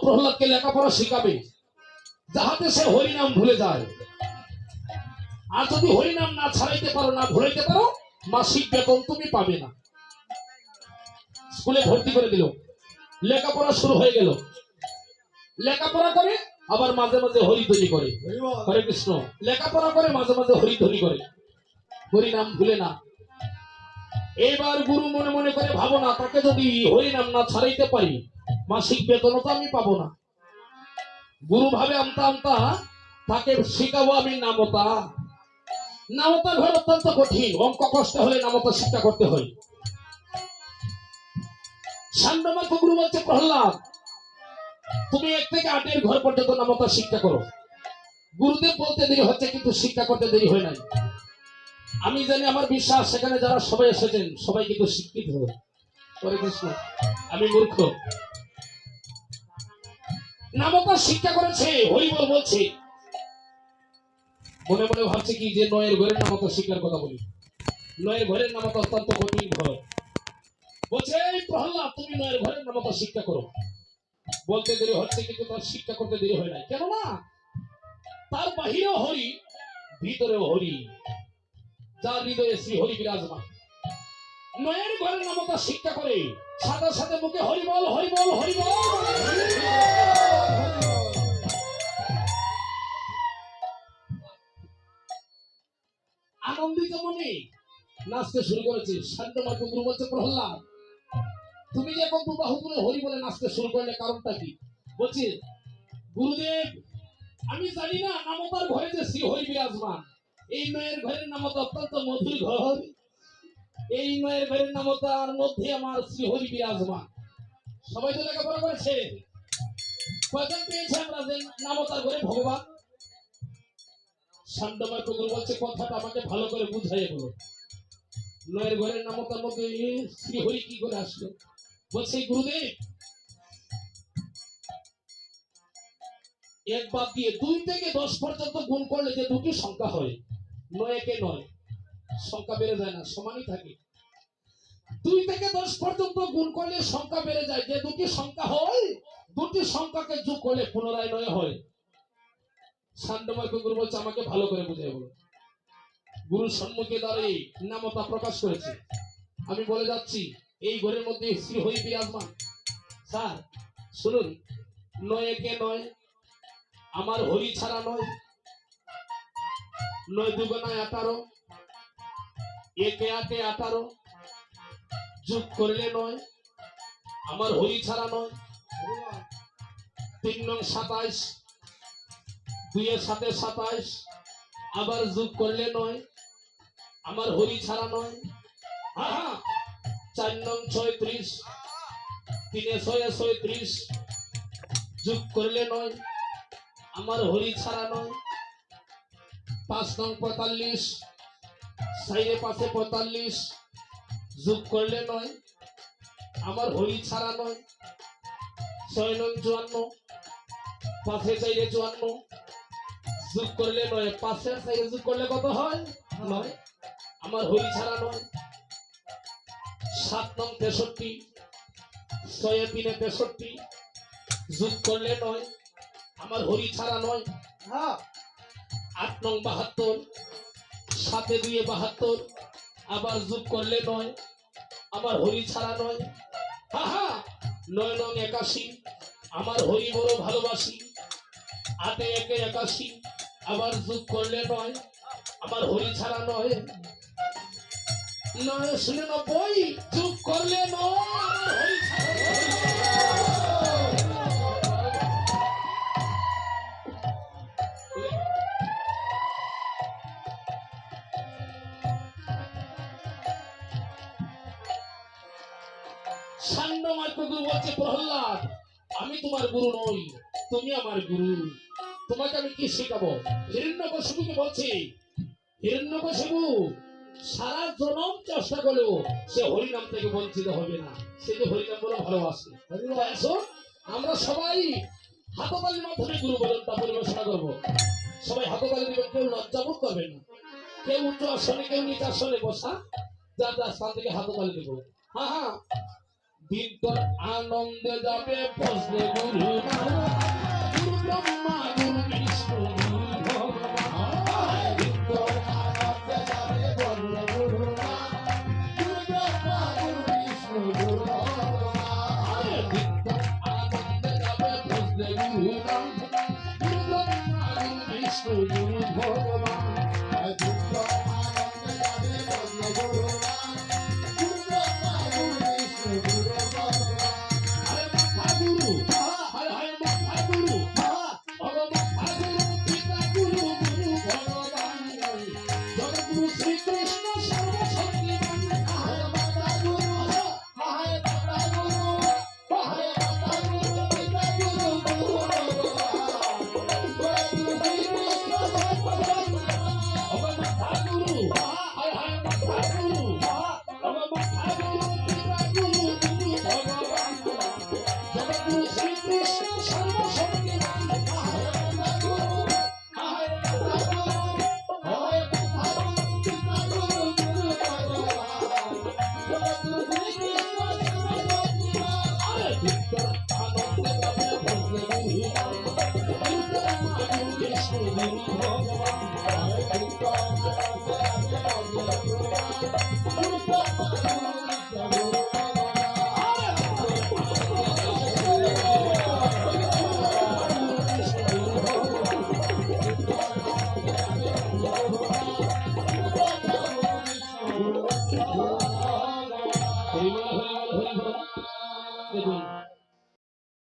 প্রহ্লাদকে লেখাপড়া শিখাবে। যাহাতে সে হরিনাম ভুলে যায়। আর যদি হরিনাম না ছাড়াইতে পারো, না ভুলাইতে পারো, মাসিক বেতন তুমি পাবে না। স্কুলে ভর্তি করে দিল। লেখাপড়া শুরু হয়ে গেল। লেখাপড়া করে আবার মাঝে মাঝে হরিধ্বনি করে। হরে কৃষ্ণ। লেখাপড়া করে মাঝে মাঝে হরিধ্বনি করে। হরিনাম ভুলে না। এবার গুরু মনে মনে করে ভাবনা, তাকে যদি হরিনাম না ছাড়াইতে পারি মাসিক বেতনও তো আমি পাবো না। গুরু ভাবে আমতা আমতা তাকে শিখাবো আমি নামতা। নামতা ঘর অত্যন্ত কঠিন, অঙ্ক কষ্ট হলে নামতা শিক্ষা করতে হয়। সান্ডমার্ক গুরু বলছে, প্রহ্লাদ, তুমি এক থেকে আটের ঘর পর্যন্ত নামতা শিক্ষা করো। গুরুদেব বলতে দেরি হচ্ছে, কিন্তু শিক্ষা করতে দেরি হয় নাই। আমি জানি আমার বিশ্বাস, সেখানে যারা সবাই এসেছেন, সবাই কিন্তু শিক্ষিত। হরে কৃষ্ণ আমি মূর্খ। নামতা শিক্ষা করেছে, হরিবল বলছে। মনে মনে ভাবছে কি যে নয়ের ঘরের নামতা শিক্ষার কথা বলি। নয়ের ঘরের নামতা অত্যন্ত কঠিন ঘর। বলছে, এই প্রহ্লাদ, তুমি নয়ের ঘরের নামতা শিক্ষা করো। বলতে দেরি হচ্ছে কিন্তু তার শিক্ষা করতে দেরি হয় না কেন না তার বাহিরেও হরি, ভিতরেও হরি। যার হৃদয়ে শ্রী হরি বিরাজমান। নয়ের ঘরের নামতা শিক্ষা করে সাথে সাথে মুখে হরিবল হরিবল হরিবল। নাচতে শুরু করেছে। শান্ত মাত্র গুরু বলছে প্রহ্লাদ। তুমি যে এখন বাহু তুলে হরি বলে নাচতে শুরু করলে কারণটা কি? বলছে, গুরুদেব, আমি জানি না, নামতার ঘরে যে শ্রী হরি বিরাজমান। এই মেয়ের ঘরের নামতা অত্যন্ত মধুর ঘর। এই মেয়ের ঘরের নামতার মধ্যে আমার শ্রী হরি বিরাজমান। সবাই তো লেখাপড়া করেছে? কয়জন পেয়েছে আমরা যে নামতার ঘরে, ভগবান? শান্তমার কুকুর বলছে, কথাটা আমাকে ভালো করে বুঝাইয়ে বলো। নয়ের ঘরের নামতার মধ্যে শ্রী হরি কি করে আসলো? বলছে, গুরুদেব, এক বাদ দিয়ে দুই থেকে দশ পর্যন্ত গুণ করলে যে দুটি সংখ্যা হয় নয় একে নয়। সংখ্যা বেড়ে যায় না, সমানই থাকে। দুই থেকে দশ পর্যন্ত গুণ করলে সংখ্যা বেড়ে যায়, যে দুটি সংখ্যা হয়, দুটি সংখ্যাকে যোগ করলে পুনরায় নয় হয়। শান্তময় কুকুর বলছে, আমাকে ভালো করে বুঝিয়ে বলো। গুরুর সম্মুখে দাঁড়িয়ে নামতা প্রকাশ করেছে। আমি বলে যাচ্ছি, এই ঘরের মধ্যে শ্রী হরি বিরাজমান। স্যার, শুনুন, নয় একে নয়, আমার হরি ছাড়া নয় নয় দুগুণায় আঠারো, একে আটে আঠারো, যোগ করলে নয়, আমার হরি ছাড়া নয়। তিন নং সাতাইশ, দুইয়ের সাথে সাতাইশ, আবার যোগ করলে নয় আমার হরি ছাড়া নয়। চার নং ছয়ত্রিশ, তিনে ছয় ছয় ছয়ত্রিশ যোগ করলে নয়। আমার হরি ছাড়া নয়। পাঁচ নং পঁয়তাল্লিশ, সাইডে পাশে পঁয়তাল্লিশ যোগ করলে নয়। আমার হরি ছাড়া নয়। ছয় নং চুয়ান্ন পাশে চাইলে চুয়ান্ন যোগ করলে নয়। পাশে চাইলে যোগ করলে কত হয়? নয়। আমার হরি ছাড়া নয়। সাত নং তেষট্টি ছয় তিনে তেষট্টি যোগ করলে নয়। আমার হরি ছাড়া নয়। আট নং বাহাত্তর সাতে দুয়ে বাহাত্তর আবার যোগ করলে নয়। আমার হরি ছাড়া নয়। হা হা। নয় নং একাশি আমার হরি বড় ভালোবাসি। আটে একে একাশি আবার যোগ করলে নয়। আমার হরি ছাড়া নয়। নয় শুনে নব্বই যোগ করলে প্রহ্লাদ। আমি তোমার গুরু নই, তুমি আমার গুরু। তোমাকে আমি কি শেখাবো? হিরণ্যকশিপুকে বলছি, হিরণ্যকশিপু! সারা জনম চেষ্টা করলেও সে হরিনাম থেকে বঞ্চিত হবে না। সে যে হরিনাম বলে ভালোবাসে। আমরা সবাই হাততালির মাধ্যমে গুরু বলেন তা পরিবেশনা করব। সবাই হাততালি দিবেন কেউ লজ্জাবোধ করবে না। কেউ উচ্চ আসনে, কেউ নিচ আসনে বসা। যার যার স্থান থেকে হাততালি দেবো। হ্যাঁ হ্যাঁ দিনকর আনন্দে যাবে বসবে গুরু গুরু ব্রহ্মা, গুরু বিষ্ণু। গুরু ভগবান